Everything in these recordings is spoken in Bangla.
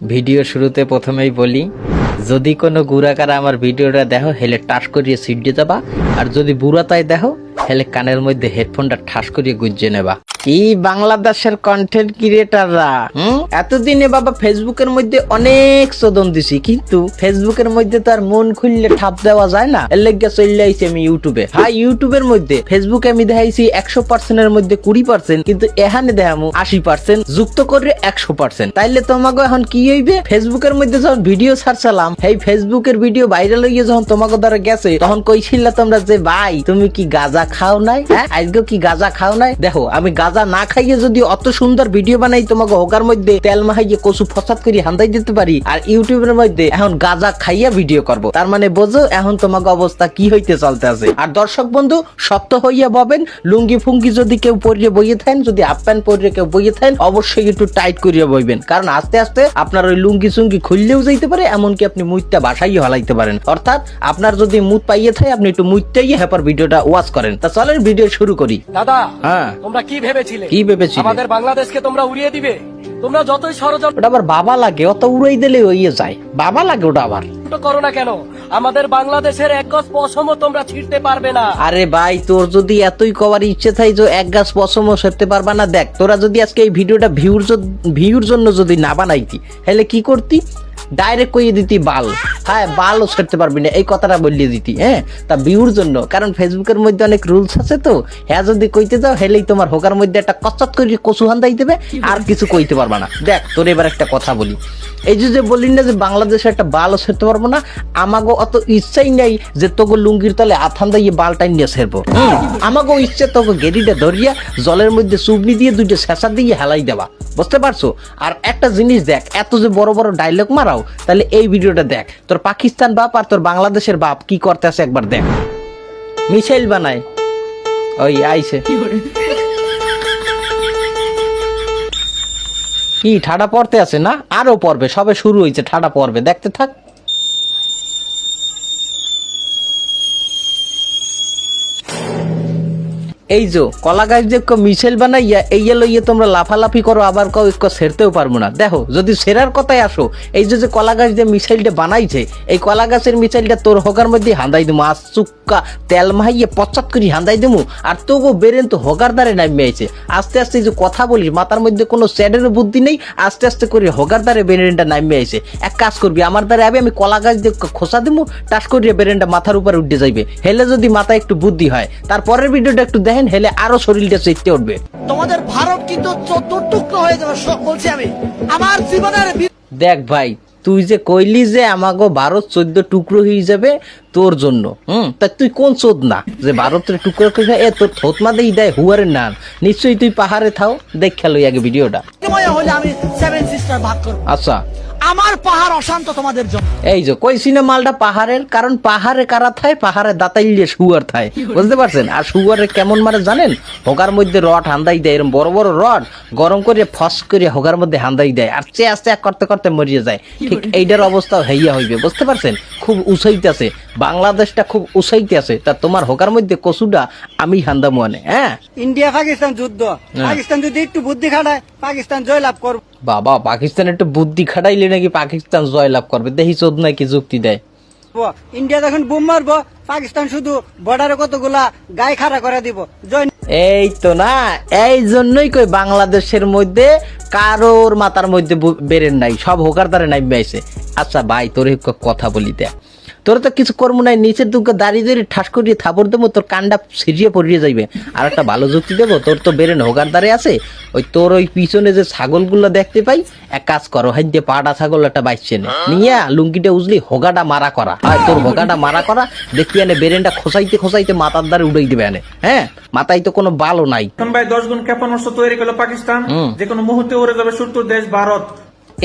ভিডিও শুরুতে প্রথমেই বলি, যদি কোনো গুড়াকারা আমার ভিডিওটা দেখো, হেলে টাস করিয়ে সিট দিয়ে যাবা। আর যদি বুড়া তাই দেখো হেলে কানের মধ্যে হেডফোনটা ঠাস করিয়ে গুঁজে নেবা। কি বাংলাদেশের কন্টেন্ট ক্রিয়েটাররা এতদিনে বাবা ফেসবুকের মধ্যে অনেক শোধন দিছি, কিন্তু ফেসবুকের মধ্যে তো আর মন খুললে ঠাপ দেওয়া যায় না। এর লেগে চলে আইছি আমি ইউটিউবে হ্যাঁ ইউটিউবের মধ্যে ফেসবুকে আমি দেখাইছি একশো পার্সেন্টের মধ্যে কুড়ি পার্সেন্ট কিন্তু এখানে দেখামু আশি পার্সেন্ট যুক্ত করে একশো পার্সেন্ট তাইলে তোমাকে এখন কি হইবে? ফেসবুকের মধ্যে যখন ভিডিও ছাড়ছিলাম এই ফেসবুকের ভিডিও ভাইরাল হইয়ে যখন তোমাকে দ্বারা গেছে, তখন কইছিল তোমরা যে, ভাই, তুমি কি গাজা খাও নাই হ্যাঁ? আজকে কি গাজা খাও নাই? দেখো, আমি গাজা না খাইয়ে যদি অত সুন্দর ভিডিও বানাই, তোমাকে হোকার মধ্যে তেল মাহাইয়ে কচু ফসাদ করে হান্দাই দিতে পারি, আর ইউটিউবের মধ্যে এখন গাজা খাইয়া ভিডিও করব। তার মানে বোঝো, এখন তোমাকে অবস্থা কি হইতে চলতে আছে। আর দর্শক বন্ধু, শক্ত হইয়া ববেন, লুঙ্গি ফুঙ্গি যদি কেউ পরিয়ে বইয়ে থাকেন, যদি হাফ প্যান্ট পরিয়ে কেউ বইয়ে থাকেন, অবশ্যই একটু টাইট করিয়া বইবেন। কারণ আস্তে আস্তে আপনার ওই লুঙ্গি চুঙ্গি খুললেও যাইতে পারে, এমনকি আপনি মুইটটা বাসাইয়ে হলাইতে পারেন। অর্থাৎ আপনার যদি মুদ পাইয়ে থাকে, আপনি একটু মুইটটাই হেপার ভিডিওটা ওয়াচ করেন। তা চলেন ভিডিও শুরু করি। দাদা হ্যাঁ। তোমরা কি ভেবেছিলে? কি ভেবেছিলে? আমাদের বাংলাদেশকে তোমরা উড়িয়ে দিবে? তোমরা যতই ষড়যন্ত্র ওটা আবার বাবা লাগে অত উড়াই দিলে হইয়ে যায়। বাবা লাগে ওটা আবার। করো না কেন? আমাদের বাংলাদেশের এক গজ পশম তোমরা ছিঁড়তে পারবে না। আরে ভাই তোর যদি এতই কবার ইচ্ছে থাই যে এক গাছ পশম সেরতে পারবা না দেখ তোরা যদি আজকে এই ভিডিওটা ভিউর ভিউর জন্য যদি না বানাইতি তাহলে কি করতি? ডাইরেক্ট কইয়ে দিতি বাল। হ্যাঁ বালও সেরতে পারবি না। এই কথাটা বলিয়ে দিতি হ্যাঁ? তা ভিউর জন্য কারণ ফেসবুকের মধ্যে অনেক রুলস আছে তো। হ্যাঁ যদি কইতে যাও হেলেই তোমার হোকার মধ্যে একটা কচ্চত করে কচু হান্দাই দেবে আর কিছু কইতে পারবা না। দেখ তোর এবার একটা কথা বলি। এই যে যে বলি না যে বাংলাদেশে একটা বালও সেরতে পারব না আমাগো অত ইচ্ছাই নাই যে তোকে লুঙ্গির তলে আথান দিয়ে বালটাই নিয়ে হুম, আমাগো ইচ্ছে তোকে গেরিটা ধরিয়া জলের মধ্যে চুবনি দিয়ে দুইটা শেষা দিয়ে হেলাই দেওয়া বুঝতে পারছ? আর একটা জিনিস দেখ এত যে বড় বড় ডায়লগ মারাও তাহলে এই ভিডিওটা দেখ। তোর পাকিস্তান বাপ আর তোর বাংলাদেশের বাপ কি করতে আছে একবার দেখ। মিসাইল বানায়। ওই আইছে। কি ঠাডা পড়তে আছে না? আরও পড়বে সবে শুরু হয়েছে ঠাডা পড়বে। দেখতে থাক। এই যে, কলা গাছ যে মিছিল বানাইয়া এই লইয়ে তোমরা লাফালাফি করো, আবার কেউ একটু সেরতেও পারব না। দেখো, যদি সেরার কথায় আসো, এই যে কলা গাছ যে মিসাইলটা বানাইছে, এই কলা গাছের মিসাইলটা তোর হগার মধ্যে হান্দাই দিমু। আজ চুক্কা, তেল মাহাইয়ে পচাত করি হান্দাই দিমু। আর তোগো বেরেন তো হগার দ্বারে নামে আইছে। আস্তে আস্তে যে কথা বলিস, মাথার মধ্যে কোনো স্যাডের বুদ্ধি নেই, আস্তে আস্তে করে হগার দ্বারে বেরেনটা নামে আইছে। এক কাজ করবি, আমার দ্বারে আবে, আমি কলা গাছ দিয়ে খোসা দিমু, টাস করিয়ে বেরেনটা মাথার উপর উঠে যাইবে। হেলে যদি মাথায় একটু বুদ্ধি হয়, তারপরের ভিডিওটা একটু দেখেন হেলে আরও শরীরটা চেটে উঠবে। তোমাদের ভারত কিন্তু চতুর্টুকরো হয়ে যাবে সব বলছি আমি। আমার জীবনের দেখ ভাই তুই যে কইলি যে আমাগো ভারত চোদ্দ টুকরো হয়ে যাবে তোর জন্য হুম? তা তুই কোন চোদ না? যে ভারতের টুকরো করে এ তোর থতমা দেই দেয় হুয়ারের নাম নিশ্চয়ই তুই পাহাড়ে থাও দেখ খেলো আগে ভিডিওটা। আচ্ছা। আমার পাহাড় অশান্ত তোমাদের জন্য। এই যে কইছি না মালটা পাহাড়ের? কারণ পাহাড়ে কারা থায়? পাহাড়ে দাতাইলে শুয়ার থায়। বুঝতে পারছেন? আর শুয়ারে কেমন মানে জানেন? হোগার মধ্যে রড হান্দাই দেয় এরকম বড় বড় রড গরম করে ফস করে হোগার মধ্যে হান্দাই দেয় আর চে আস্তে এক করতে করতে মরিয়ে যায়। ঠিক এইটার অবস্থা হইয়া হইবে বুঝতে পারছেন? খুব উসাইতে আছে বাংলাদেশটা খুব উসাইতে আছে তা তোমার হোগার মধ্যে কচুটা আমি হান্দা মনে হ্যাঁ? ইন্ডিয়া পাকিস্তান যুদ্ধ। পাকিস্তান যদি একটু বুদ্ধি খাটায় পাকিস্তান জয়লাভ করবে। বাবা পাকিস্তান একটু বুদ্ধি খাটাইলে নাকি পাকিস্তান জয়লাভ করবে? দেখি চোদ নাকি যুক্তি দেয়? ইন্ডিয়া যখন বুম মারবো পাকিস্তান শুধু বর্ডারে কতগুলা গায়ে খাড়া করে দিব। জয় এই তো না এই জন্যই কই বাংলাদেশের মধ্যে কারোর মাথার মধ্যে বেরেন নাই সব হোকার দ্বারে নাই আইছে। আচ্ছা ভাই তোর কথা বলি দেখ। তোর তো কিছু কর্ম নাই নিচের দুঃখ দাঁড়িয়ে দাঁড়িয়ে ঠাস করিয়ে থাপড় দেবো তোর কানটা সিরিয়ে পড়িয়ে যাইবে। আর একটা ভালো যুক্তি দেবো তোর তো বেরেন হোকার দ্বারে আছে ওই তোর ওই পিছনে যে ছাগলগুলো দেখতে পাই এক কাজ করো হাই দিয়ে পাটা ছাগল একটা বাইছে নিয়ে লুঙ্গিটা উজলি হোগাটা মারা করা। আর তোর হোগাটা মারা করা দেখি এনে বেরেনটা খোসাইতে খোসাইতে মাথার দ্বারে উড়াই দিবে এনে। হ্যাঁ? মাথায় তো কোনো বালও নাই। ভাই দশ গুণ ক্ষেপণাস্ত্র তৈরি করল পাকিস্তান। যে কোনো মুহূর্তে উড়ে যাবে শত্রু দেশ ভারত।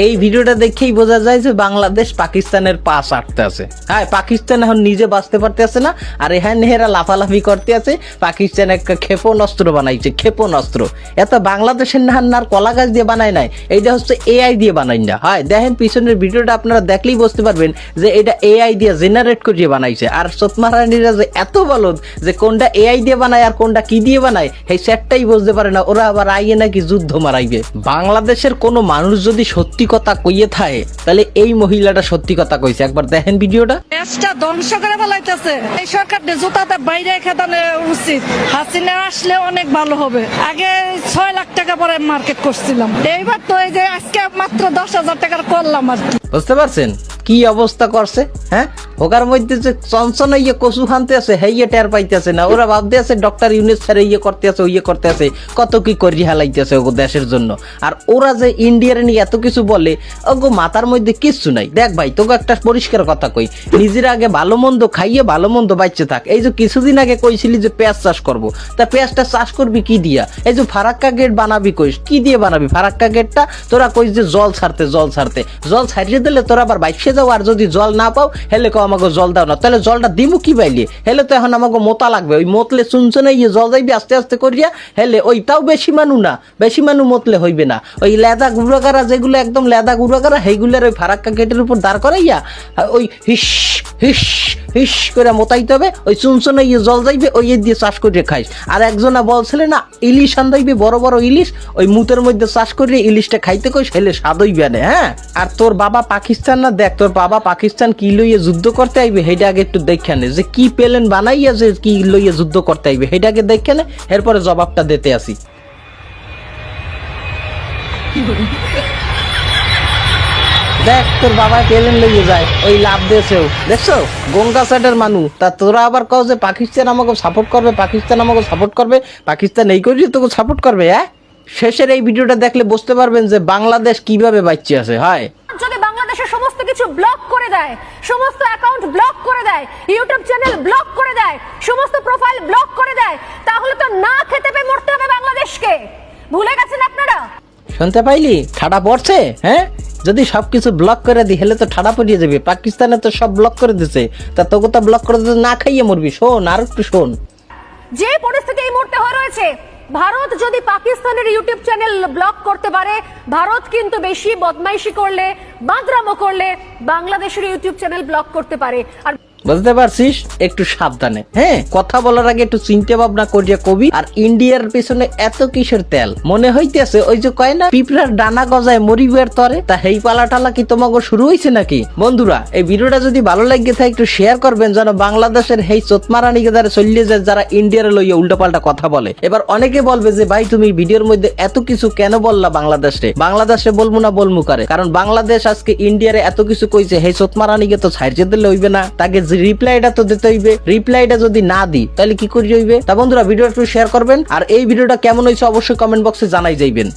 এই ভিডিওটা দেখেই বোঝা যায় যে বাংলাদেশ পাকিস্তানের পাশ আটতে আছে। হ্যাঁ পাকিস্তান এখন নিজে বাঁচতে পারতে আছে না, আর এখানে নেহেরা লাফালাফি করতে আছে। পাকিস্তান একটা ক্ষেপণাস্ত্র বানাইছে, ক্ষেপণাস্ত্র। এত বাংলাদেশের নাহার নার কলা গাছ দিয়ে বানায় নাই। এইটা হচ্ছে এআই দিয়ে বানাই না। হয়, দেখেন পিছনের ভিডিওটা আপনারা দেখলেই বুঝতে পারবেন যে এটা এআই দিয়ে জেনারেট করিয়ে বানাইছে। আর সতমারানিরা যে এত বলদ যে কোনটা এআই দিয়ে বানায় আর কোনটা কি দিয়ে বানায়, সেই সেটটাই বুঝতে পারে না। ওরা আবার আইয়ে নাকি যুদ্ধ মারাইবে। বাংলাদেশের কোনো মানুষ যদি সত্যি কথা কইয়ে থাকে তাহলে এই মহিলাটা সত্যি কথা কইছে। একবার দেখেন ভিডিওটা। দেশটা ধ্বংস করে ফেলাইতেছে। এই সরকার জুতাতে বাইরে খেতানো উচিত। হাসিনা আসলে অনেক ভালো হবে। আগে ছয় লাখ টাকা পরে মার্কেট করছিলাম। এইবার তো এই যে আজকে মাত্র দশ হাজার টাকার করলাম আর কি। বুঝতে পারছেন? কি অবস্থা করছে হ্যাঁ? ওকার মধ্যে যে চঞ্চন ইয়ে কচু খানতে আছে হেইয়ে টের পাইতেছে না। ওরা ভাবতে আছে ডক্টর ইউনিস স্যার ইয়ে করতে আছে ইয়ে করতে আছে। কত কি করি হালাইতেছে ওগো দেশের জন্য। আর ওরা যে ইন্ডিয়ার নিয়ে এত কিছু বলে, ওগো মাথার মধ্যে কিচ্ছু নাই। দেখ ভাই, তোকে একটা পরিষ্কার কথা কই। নিজের আগে ভালো মন্দ খাইয়ে ভালো মন্দ বাচ্চা থাক। এই যে কিছুদিন আগে কইছিলি যে পেঁয়াজ চাষ করব, তা পেঁয়াজটা চাষ করবি কি দিয়া? এই যে ফারাক্কা গেট বানাবি কইস, কি দিয়ে বানাবি? ফারাক্কা গেটটা তোরা কইস যে জল ছাড়তে জল ছাড়তে। জল ছাড়িয়ে দিলে তোরা আবার বাইসে যাও, আর যদি জল না পাও, হেলে কো আমাকে জল দাও না। তাহলে জলটা দিমু কি বাইলি? হেলে তো এখন আমাকে মোতা লাগবে। ওই মতলে শুনছনে ইয়ে জল যাইবি, আস্তে আস্তে করিয়া হেলে ওই তাও বেশি মানু না, বেশি মানু মতলে হইবে না। ওই লেদা গুড়াগারা যেগুলো, একদম লেদা গুড়াগারা সেইগুলোর ওই ফারাক্কা গেটের উপর দাঁড় করাইয়া, ওই হিস হিস হিস করে মোতাইতে হবে, ওই চুনচনে ইয়ে জল যাইবে, ওই দিয়ে চাষ করে খাইস। আর একজনা বলছিলে না, ইলিশ আন্দাইবে, বড় বড় ইলিশ, ওই মুতের মধ্যে চাষ করে ইলিশটা খাইতে কই হেলে স্বাদই বেনে হ্যাঁ? আর তোর বাবা পাকিস্তান না, দেখ তোর বাবা পাকিস্তান কি লইয়ে যুদ্ধ করতে আইবে সেটা আগে একটু দেখে নে, যে কি পেলেন বানাইয়া যে কি লইয়ে যুদ্ধ করতে আইবে সেটা আগে দেখে নে, এরপরে জবাবটা দিতে আসি। দেখ তোর বাবা কেলেন লইয়ে যায় ওই লাভ দিয়েছেও। দেখছ? গঙ্গা সাইডের মানুষ তা তোরা আবার কও যে পাকিস্তান আমাকে সাপোর্ট করবে পাকিস্তান আমাকে সাপোর্ট করবে পাকিস্তান এই করি তোকে সাপোর্ট করবে হ্যাঁ? শেষের এই ভিডিওটা দেখলে বুঝতে পারবেন যে বাংলাদেশ কীভাবে বাচ্চা আছে হয়? যদি বাংলাদেশের সমস্ত কিছু ব্লক করে দেয় সমস্ত অ্যাকাউন্ট ব্লক করে দেয় ইউটিউব চ্যানেল ব্লক করে দেয় সমস্ত প্রোফাইল ব্লক করে দেয় তাহলে তো না খেতে পেয়ে মরতে হবে বাংলাদেশকে। ভুলে গেছেন আপনারা? শুনতে পাইলি? ঠাডা পড়ছে হ্যাঁ? যদি সবকিছু ব্লক করে দি, হেলে তো ঠাডা পড়িয়ে যাবে। পাকিস্তানে তো সব ব্লক করে দিছে। তা তোকে তো ব্লক করে দিতে না খাইয়ে মরবি। শোন, আর একটু শোন। যে পরিস্থিতি এই মুহূর্তে হয়ে রয়েছে, ভারত যদি পাকিস্তানের ইউটিউব চ্যানেল ব্লক করতে পারে, ভারত কিন্তু বেশি বদমাইশি করলে, বাদরামো করলে, বাংলাদেশের ইউটিউব চ্যানেল ব্লক করতে পারে। আর বুঝতে পারছিস? একটু সাবধানে হ্যাঁ? কথা বলার আগে একটু চিন্তা ভাবনা করিয়া কবি আর ইন্ডিয়ার পিছনে এত কিসের তেল? মনে হইতেছে ওই যে কয় না, পিঁপড়ার ডানা গজায় মরিবের তরে? তা হেই পালা টালা কি তোমাকে শুরু হয়েছে নাকি? বন্ধুরা, এই ভিডিওটা যদি ভালো লাগে থাকে একটু শেয়ার করবেন যেন বাংলাদেশের হেই চোতমারানিকে যারা চলিয়ে যায়, যারা ইন্ডিয়ার লইয়া উল্টোপাল্টা কথা বলে। এবার অনেকে বলবে যে, ভাই, তুমি ভিডিওর মধ্যে এত কিছু কেন বললা বাংলাদেশে? বাংলাদেশে বলব না বলমু করে? কারণ বাংলাদেশ আজকে ইন্ডিয়ারে এত কিছু কইছে, হেই চোতমারানিকে তো ছাড়িয়ে দিলে হইবে না, তাকে রিপ্লাইটা তো দিতে হইবে। রিপ্লাইটা যদি না দিই, তাহলে কি করি হইবে? তা বন্ধুরা, ভিডিওটা একটু শেয়ার করবেন, আর এই ভিডিওটা কেমন হয়েছে অবশ্যই কমেন্ট বক্সে জানাই যাইবেন।